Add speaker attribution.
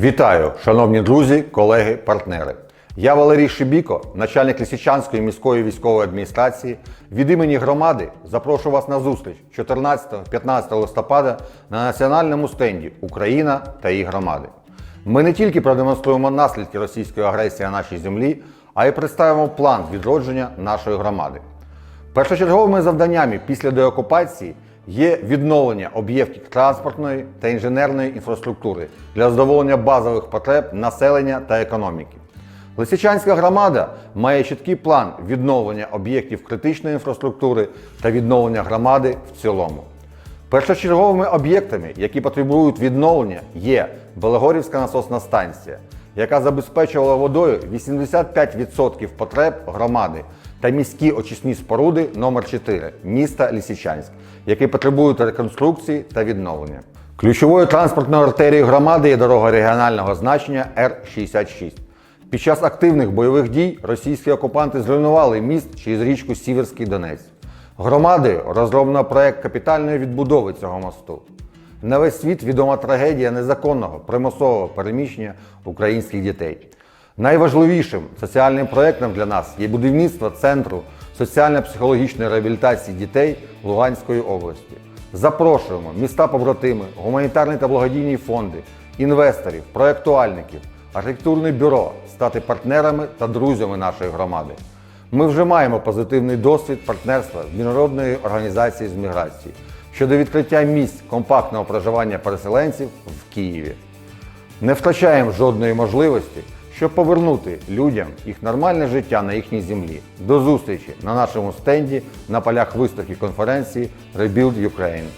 Speaker 1: Вітаю, шановні друзі, колеги, партнери. Я Валерій Шибіко, начальник Лисичанської міської військової адміністрації. Від імені громади запрошую вас на зустріч 14-15 листопада на національному стенді Україна та її громади. Ми не тільки продемонструємо наслідки російської агресії на нашій землі, а й представимо план відродження нашої громади. Першочерговими завданнями після деокупації є відновлення об'єктів транспортної та інженерної інфраструктури для задоволення базових потреб населення та економіки. Лисичанська громада має чіткий план відновлення об'єктів критичної інфраструктури та відновлення громади в цілому. Першочерговими об'єктами, які потребують відновлення, є Белогорівська насосна станція, яка забезпечувала водою 85% потреб громади, та міські очисні споруди номер 4 міста Лісичанськ, які потребують реконструкції та відновлення. Ключовою транспортною артерією громади є дорога регіонального значення Р-66. Під час активних бойових дій російські окупанти зруйнували міст через річку Сіверський Донець. Громадою розроблено проект капітальної відбудови цього мосту. На весь світ відома трагедія незаконного примусового переміщення українських дітей. Найважливішим соціальним проєктом для нас є будівництво Центру соціально-психологічної реабілітації дітей Луганської області. Запрошуємо міста-побратими, гуманітарні та благодійні фонди, інвесторів, проєктуальників, архітектурне бюро стати партнерами та друзями нашої громади. Ми вже маємо позитивний досвід партнерства з міжнародної організації з міграції щодо відкриття місць компактного проживання переселенців в Києві. Не втрачаємо жодної можливості, щоб повернути людям їх нормальне життя на їхній землі. До зустрічі на нашому стенді на полях виставки конференції Rebuild Ukraine.